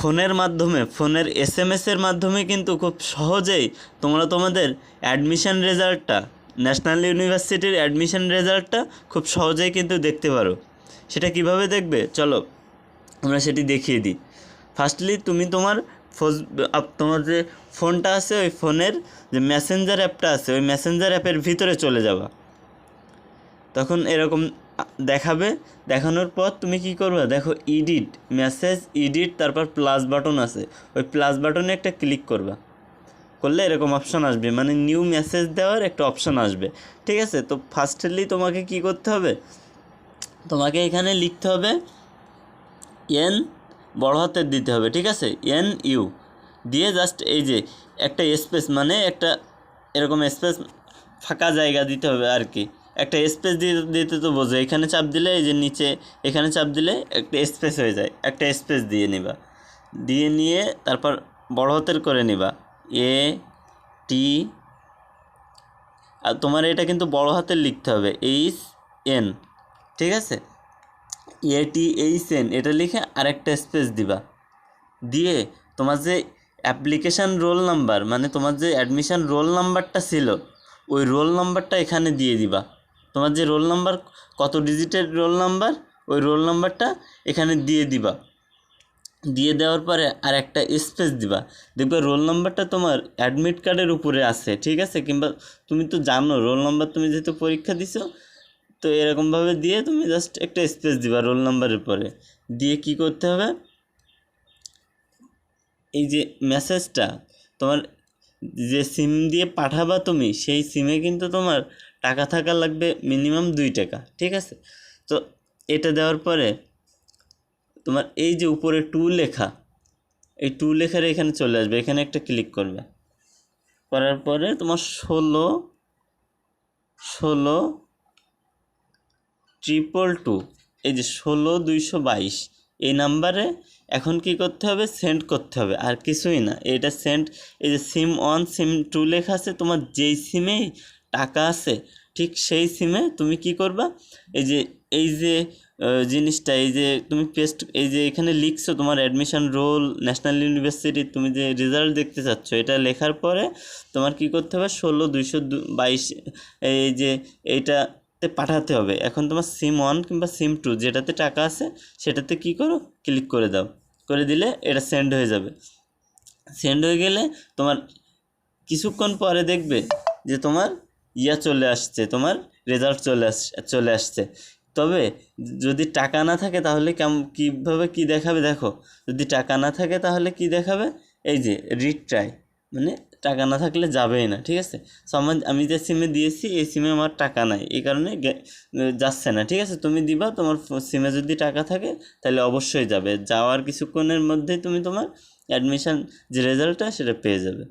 ফোনের মাধ্যমে, ফোনের এস এম এসের মাধ্যমে কিন্তু খুব সহজেই তোমরা তোমাদের অ্যাডমিশন রেজাল্টটা ন্যাশনাল ইউনিভার্সিটির অ্যাডমিশন রেজাল্টটা খুব সহজেই কিন্তু দেখতে পারো। সেটা কীভাবে দেখবে? চলো, আমরা সেটি দেখিয়ে দিই। ফার্স্টলি তুমি তোমার তোমার যে ফোনটা আছে, ওই ফোনের যে মেসেঞ্জার অ্যাপটা আছে, ওই মেসেঞ্জার অ্যাপের ভিতরে চলে যাবা। তখন এরকম দেখাবে, দেখানোর পর তুমি কি করবে? দেখো ইডিট মেসেজ ইডিট তারপর প্লাস বাটন আছে। ওই প্লাস বাটনে একটা ক্লিক করবা। করলে এরকম অপশন আসবে। মানে নিউ মেসেজ দেওয়ার একটা অপশন আসবে। ঠিক আছে? তো ফার্স্টলি তোমাকে কি করতে হবে? তোমাকে এখানে লিখতে হবে এন বড় হাতের দিতে হবে। ঠিক আছে? এন ইউ দিয়ে জাস্ট এই যে একটা স্পেস মানে একটা এরকম স্পেস ফাঁকা জায়গা দিতে হবে আর কি। একটা স্পেস দিয়ে দিতে তো বোঝো। এখানে চাপ দিলে এই যে নিচে, এখানে চাপ দিলে একটা স্পেস হয়ে যায়। একটা স্পেস দিয়ে নিবা। দিয়ে নিয়ে তারপর বড় হাতের করে নিবা। এ টি আর তোমার এটা কিন্তু বড় হাতের লিখতে হবে। এইচ এন ঠিক আছে? এটি এইচ এন এটা লিখে আরেকটা স্পেস দিবা। দিয়ে তোমার যে অ্যাপ্লিকেশান রোল নাম্বার মানে তোমার যে অ্যাডমিশান রোল নাম্বারটা ছিল, ওই রোল নাম্বারটা এখানে দিয়ে দিবা। তোমার যে রোল নাম্বার কত ডিজিটের রোল নাম্বার ওই রোল নাম্বারটা এখানে দিয়ে দিবা। দিয়ে দেওয়ার পরে আর একটা স্পেস দিবা। দেখবে রোল নাম্বারটা তোমার অ্যাডমিট কার্ডের উপরে আছে, ঠিক আছে? কিংবা তুমি তো জানো রোল নাম্বার তুমি যেহেতু পরীক্ষা দিছো, তো এরকমভাবে দিয়ে তুমি জাস্ট একটা স্পেস দিবা রোল নাম্বারের পরে। দিয়ে কি করতে হবে? এই যে মেসেজটা তোমার যে সিম দিয়ে পাঠাবা তুমি, সেই সিমে কিন্তু তোমার টাকা থাকা লাগবে মিনিমাম দুই টাকা, ঠিক আছে? তো এটা দেওয়ার পরে তোমার এই যে উপরে টু লেখা, এই টু লেখার এখানে চলে আসবে, এখানে একটা ক্লিক করবে। করার পরে তোমার ষোলো ষোলো ট্রিপল টু এই যে ষোলো দুইশো বাইশ, এই নাম্বারে এখন কি করতে হবে? সেন্ড করতে হবে, আর কিছুই না। এটা সেন্ড এই যে সিম ওয়ান সিম টু লেখা আছে, তোমার যেই সিমেই টাকা আছে ঠিক সেই সিমে তুমি কি করবা? এই যে এই যে জিনিসটা, এই যে তুমি পেস্ট এই যে এখানে লিখছো তোমার অ্যাডমিশন রোল ন্যাশনাল ইউনিভার্সিটি তুমি যে রেজাল্ট দেখতে চাচ্ছ, এটা লেখার পরে তোমার কি করতে হবে? ষোলো দুইশো বাইশ, এই যে এইটাতে পাঠাতে হবে। এখন তোমার সিম ওয়ান কিংবা সিম টু যেটাতে টাকা আছে, সেটাতে কি করো? ক্লিক করে দাও। করে দিলে এটা সেন্ড হয়ে যাবে। সেন্ড হয়ে গেলে তোমার কিছুক্ষণ পরে দেখবে যে তোমার ইয়া চলে আসছে, তোমার রেজাল্ট চলে আস, চলে আসছে। তবে যদি টাকা না থাকে তাহলে কেমন কীভাবে কী দেখাবে দেখো? যদি টাকা না থাকে তাহলে কি দেখাবে? এই যে রিট্রাই মানে টাকা না থাকলে যাবেই না, ঠিক আছে? সো আমি যে সিমে দিয়েছি, এই সিমে আমার টাকা নাই, এই কারণে যাচ্ছে না, ঠিক আছে? তুমি দিবা, তোমার সিমে যদি টাকা থাকে, তাহলে অবশ্যই যাবে। যাওয়ার কিছুক্ষণের মধ্যেই তুমি তোমার অ্যাডমিশান যে রেজাল্টটা সেটা পেয়ে যাবে।